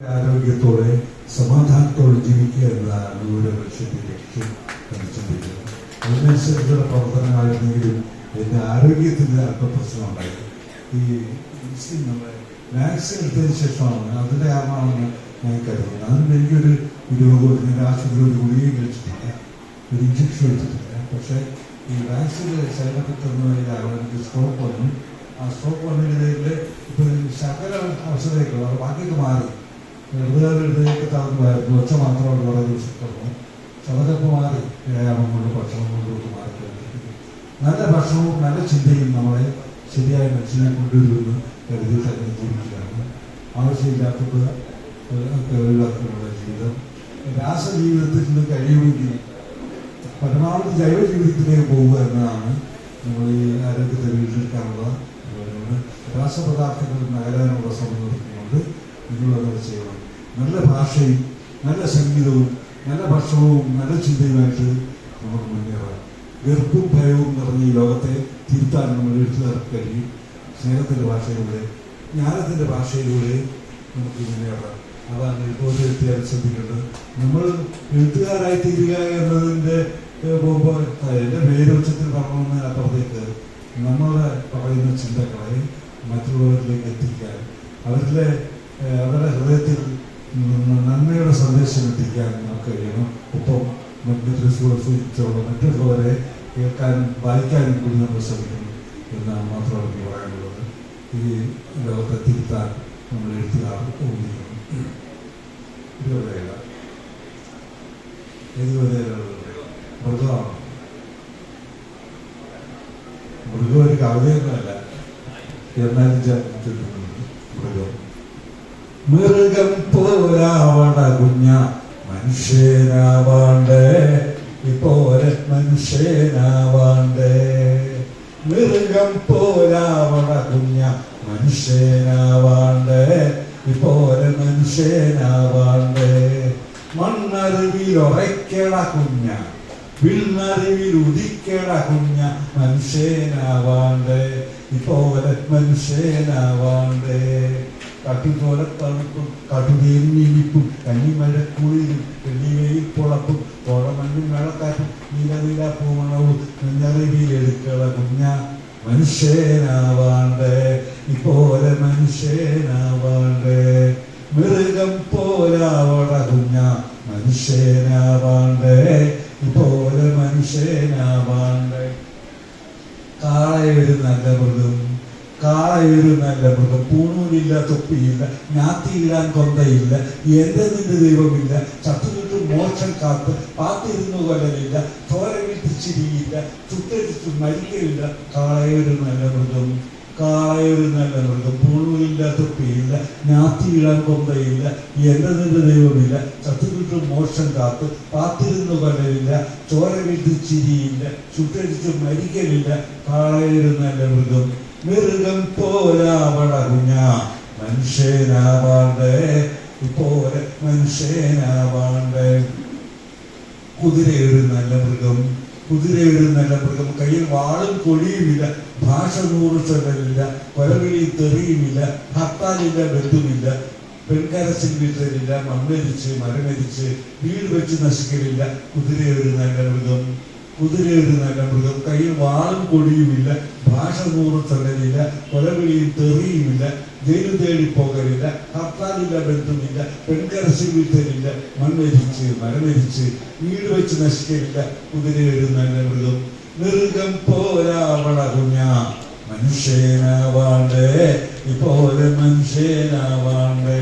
ആരോഗ്യത്തോടെ സമാധാനത്തോടെ ജീവിക്കുക എന്നതാണ് ഒരു ലക്ഷ്യത്തെ ലക്ഷ്യം എന്ന് ചിന്തിക്കുന്നത് അതിനനുസരിച്ചുള്ള പ്രവർത്തനങ്ങളായിരുന്നെങ്കിലും എന്റെ ആരോഗ്യത്തിന് അല്പപ്രശ്നം ഉണ്ടായി ഈ നമ്മുടെ വാക്സിൻ എടുത്തതിന് ശേഷമാണ് അതിന്റെ കാരണമാണെന്ന് ഞാൻ കരുതുന്നത് അതിന് എനിക്കൊരു രോഗം ഞാൻ ആശുപത്രി ഒരു ഗുളികയും കഴിച്ചിട്ടില്ല ഒരു ഇഞ്ചക്ഷൻ എടുത്തിട്ടില്ല. പക്ഷേ ഈ വാക്സിന്റെ സൈഡ് എഫക്റ്റ് എന്ന് പറയുമ്പോൾ എനിക്ക് സ്കോപ്പ് വന്നു ഹൃദയത്തിലേക്ക് തളർന്നുമായിരുന്നു ഒച്ച മാത്രമാണ് കുറേ ദിവസം കിടന്നു പക്ഷെ അതൊക്കെ മാറി വ്യായാമം കൊണ്ട് ഭക്ഷണം കൊണ്ട് ഒക്കെ മാറി നല്ല ഭക്ഷണവും നല്ല ചിന്തയും നമ്മളെ ശരിയായ മനുഷ്യനെ കൊണ്ടുവരുമെന്ന് കരുതി തന്നെ ജീവിക്കുകയാണ്. ആവശ്യമില്ലാത്തത് ഒക്കെ ജീവിതം. രാസജീവിതത്തിൽ നിന്ന് കഴിയുമെങ്കിൽ പരമാവധി ജൈവ പോവുക എന്നതാണ് നമ്മൾ ഈ ആരോഗ്യത്തെ വീണ്ടെടുക്കാനുള്ള അതുകൊണ്ട് രാസപദാർത്ഥങ്ങൾ നഗരാനുള്ള ശ്രമം നടത്തുന്നുണ്ട് അങ്ങനെ ചെയ്യണം നല്ല ഭാഷയും നല്ല സംഗീതവും നല്ല ഭക്ഷണവും നല്ല ചിന്തയുമായിട്ട് നമുക്ക് മുന്നേറാം വെറുപ്പും ഭയവും നിറഞ്ഞ ഈ ലോകത്തെ തിരുത്താൻ നമ്മൾ എഴുത്തുകാർക്ക് കഴിയും സ്നേഹത്തിന്റെ ഭാഷയിലൂടെ ജ്ഞാനത്തിന്റെ ഭാഷയിലൂടെ നമുക്ക് മുന്നേറാം അതാണ് എഴുത്തുകാരെ ശ്രദ്ധിക്കേണ്ടത്. നമ്മൾ എഴുത്തുകാരായി തീരുക എന്നതിന്റെ എന്റെ പേര് ഉച്ചത്തിൽ പറഞ്ഞതിന് അപ്പുറത്തേക്ക് നമ്മളെ പറയുന്ന ചിന്തകളെ മറ്റുള്ളവരിലേക്ക് എത്തിക്കാൻ അവരിലെ അവരുടെ ഹൃദയത്തിൽ നന്മയുടെ സന്ദേശം എത്തിക്കാൻ നമുക്ക് കഴിയണം. ഒപ്പം മറ്റു സൂചിച്ചുള്ള മറ്റുള്ളവരെ കേൾക്കാനും വായിക്കാനും കൂടി നമ്മൾ ശ്രമിക്കുന്നു എന്നാണ് മാത്രം എനിക്ക് പറയാനുള്ളത്. ഈ ലോകത്തെ തിരുത്താൻ നമ്മൾ എഴുത്തുകാർ ഇതുവരെയുള്ള മൃഗമാണ്. മൃഗം ഒരു കവിതയൊന്നുമല്ല. എന്നാലും മൃഗം മൃഗം പോരാവണ കുഞ്ഞ മനുഷ്യനാവാണ്ടേ? ഇപ്പോലെ മനുഷ്യനാവാണ്ടേ? മൃഗം പോരാവണ കുഞ്ഞ മനുഷ്യനാവാണ്ടേ? ഇപ്പോലെ മനുഷ്യനാവാണ്ടേ? മണ്ണറിവിൽ ഉറയ്ക്കണ കുഞ്ഞ വിണ്ണറിവിൽ ഉദിക്കണ കുഞ്ഞ മനുഷ്യനാവാണ്ടേ? ഇപ്പോലെ മനുഷ്യനാവാണ്ടേ? കട്ടുപോലെ തണുപ്പും കടുതേരിഞ്ഞിരിപ്പും കന്നിമഴക്കുളിരും പൊളപ്പും പുളപ്പും കോടമഞ്ഞും മഴക്കാറ്റും നീല പൂമണവും നെഞ്ഞറിവിൽ എടുക്കള കുഞ്ഞ മനുഷ്യനാവാണ്ടേ. ഇപ്പോലെ മനുഷ്യനാവാണ്ടേ. മൃഗം പോലാവട കുഞ്ഞ മനുഷ്യനാവാണ്ടേ. ഇപ്പോലെ മനുഷ്യനാവാണ്ടേ കാളയൊരു നല്ല മൃഗം കാളയൊരു നല്ല മൃഗം പൂണൂലില്ല തൊപ്പിയില്ല ഞാത്തിയിടാൻ കൊന്തയില്ല എന്റെ നിന്റെ ദൈവമില്ല ചത്തുകിട്ടും മോക്ഷം കാത്ത് പാത്തിരുന്നു കൊല്ലലില്ല ചോര ചിരിയില്ല മരിക്കയില്ല കാളയൊരു നല്ല മൃഗം കാളയൊരു നല്ല മൃഗം പൂണൂലില്ല തൊപ്പിയില്ല ഞാത്തിയിടാൻ കൊന്തയില്ല എന്റെ നിന്റെ ദൈവമില്ല ചത്തുകിട്ടും മോക്ഷം കാത്ത് പാത്തിരുന്നു കൊല്ലലില്ല ചോര ചിരിയില്ല ചുട്ടരിച്ചു മരിക്കലില്ല. കാളയൊരു നല്ല മൃഗം മൃഗം പോലാവണ മനുഷ്യനാവാണ്ട് മനുഷ്യനാവാണ്ടേ മനുഷ്യനാവാണ്ട് മനുഷ്യനാവാണ്ടേ കുതിരയൊരു നല്ല മൃഗം കുതിരയൊരു നല്ല മൃഗം. കയ്യിൽ വാളും കൊഴിയുമില്ല ഭാഷ നൂറ് ചൊല്ലലില്ല കൊലവിളി തെറിയുമില്ല ഹർത്താലില്ല ബന്ധുമില്ല പെൺകരച്ചിൽ വീട്ടിലില്ല മണ്ണരിച്ച് മരമരിച്ച് വീട് വെച്ച് നശിക്കലില്ല കുതിരയൊരു നല്ല മൃഗം. കുതിരയൊരു നല്ല മൃഗം കയ്യിൽ വാളും കൊടിയുമില്ല ഭാഷ നൂറ് ചൊല്ലലില്ല കൊലവിളിയും തെറിയുമില്ല ജയിലു തേടി പോകലില്ല ഹർത്താലില്ല ബന്ധമില്ല പെൺകരശി വീട്ടലില്ല മണ്മരിച്ച് മരമരിച്ച് വീട് വെച്ച് നശിക്കലില്ല കുതിരയൊരു നല്ല മൃഗം മൃഗം പോരാവണ കുഞ്ഞ മനുഷ്യനാവാണ്ടേ ഇപ്പോലെ മനുഷ്യനാവാണ്ടേ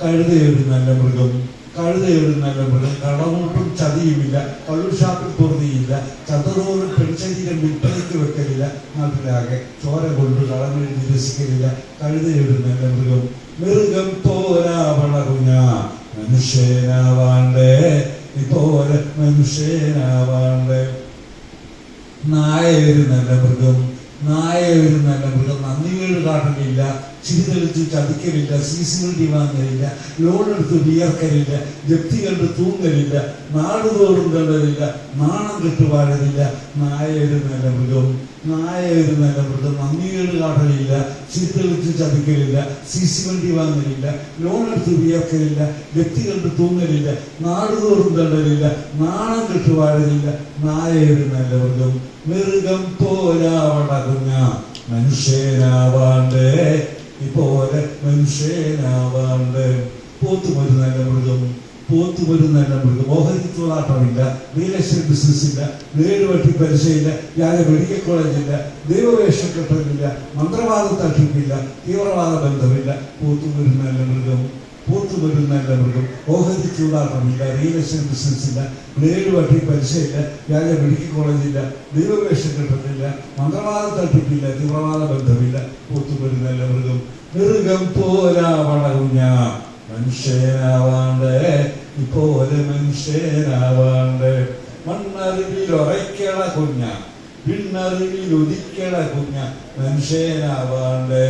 കഴുതയൊരു നല്ല മൃഗം കഴുതയൊരു നല്ല മൃഗം കടമൂട്ടും ചതിയുമില്ല കള്ളുഷാപ്പിൽ പൊറുതിയില്ല ചതറോറും പെൺശരീരം വിൽപ്പനയ്ക്ക് വെക്കലില്ല നാട്ടിലാകെ ചോര കൊണ്ട് കളമെഴുതി രസിക്കലില്ല കഴുതയൊരു നല്ല മൃഗം. മൃഗം പോരാ വളകുഞ്ഞ മനുഷ്യനാവാണ്ടേ ഇപ്പോലെ മനുഷ്യനാവാണ്ടേ. നായ ഒരു നല്ല മൃഗം നായ ഒരു നല്ല മൃഗം നന്ദികേട് കാട്ടലില്ല ചിരിതെളിച്ച് ചതിക്കലില്ല സീസികളുടെ വാങ്ങലില്ല ലോൺ എടുത്ത് വിയർക്കലില്ല ജപ്തി കണ്ട് തൂങ്ങലില്ല നാടുതോറും കണ്ടതില്ല നാണം കെട്ട് വാഴലില്ല. നായൊരു നല്ല മൃഗം നായൊരു നല്ല മൃഗം നന്ദികേട് കാട്ടലില്ല ചിരിതെളിച്ച് ചതിക്കലില്ല സി സി വണ്ടി വാങ്ങലില്ല ലോൺ എടുത്ത് വിയർക്കലില്ല വ്യക്തി കണ്ട് തൂങ്ങലില്ല നാടുതോറും തണ്ടലില്ല നാണം കെട്ട് വാഴലില്ല നായൊരു നല്ല മൃഗം മൃഗം പോരാ വടകുഞ്ഞ മനുഷ്യനാവാണ്ട്. ഇപ്പോലെ മനുഷ്യനാവാണ്ട്. പോത്തുമൊരു പോത്തുമൊരു നല്ല മൃഗം. ഓഹരിത്തോളാട്ടമില്ല റിയൽ എസ്റ്റേറ്റ് ബിസിനസ് ഇല്ല വീട് വട്ടി പരിശയില്ല ഞാൻ മെഡിക്കൽ കോളേജില്ല ദൈവവേഷം കെട്ടലില്ല മന്ത്രവാദ തട്ടിപ്പില്ല തീവ്രവാദ ബന്ധമില്ല. പോത്തു നല്ല മൃഗം പോത്തു നല്ല മൃഗം. ഓഹരി ചൂടാട്ടമില്ല റിയൽ എസ്റ്റേറ്റ് ബിസിനസ് ഇല്ല ബ്ലേഡ് വട്ടി പലിശയില്ല വ്യാജ മെഡിക്കൽ കോളേജില്ല ദൈവവേഷം കിട്ടത്തില്ല മന്ത്രവാദ തട്ടിപ്പില്ല തീവ്രവാദ ബന്ധമില്ല പോത്തു നല്ല മൃഗം. മൃഗം പോരാ വളകുഞ്ഞ മനുഷ്യനാവാണ്ട് ഇപ്പോലെ മനുഷ്യനാവാണ്ട്. മണ്ണറിവിൽ ഉറയ്ക്കണ കുഞ്ഞ പിന്നറിവിൽ ഉദിക്കണ കുഞ്ഞ മനുഷ്യനാവാണ്ട്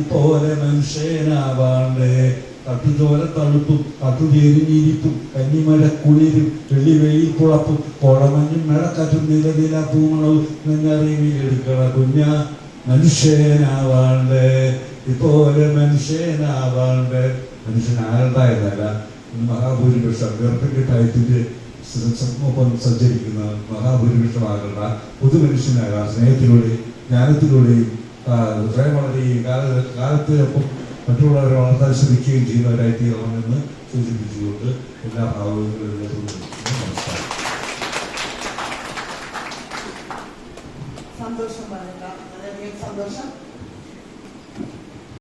ഇപ്പോലെ മനുഷ്യനാവാണ്ട്. കട്ടുചോര തണുപ്പും കട്ടുചേരിഞ്ഞിരിപ്പും കന്നിമഴ കുളിരും വെള്ളിവെയിൽ പുളപ്പും കോളമഞ്ഞും മഴക്കറ്റും നിലനില പൂമണവും നെഞ്ഞറിവിൽ എടുക്കണ കുഞ്ഞ മനുഷ്യനാവാണ്ട് ഇപ്പോലെ മനുഷ്യനാവാണ്ട്. മനുഷ്യനാകണ്ടായതല്ല മഹാഭൂരിപക്ഷം ഗർഭക്കെട്ടായത്തിന്റെ ഒപ്പം സഞ്ചരിക്കുന്ന മഹാഭൂരിപക്ഷമാകേണ്ട പൊതുമനുഷ്യനാകാം സ്നേഹത്തിലൂടെ ജ്ഞാനത്തിലൂടെയും ആ, സ്വയം വളരുകയും കാല കാലത്തിനൊപ്പം മറ്റുള്ളവരെ വളർത്താൻ ശ്രമിക്കുകയും ചെയ്യുന്നവരായി തീരണമെന്ന് സൂചിപ്പിച്ചുകൊണ്ട് എല്ലാ ഭാവങ്ങളിലും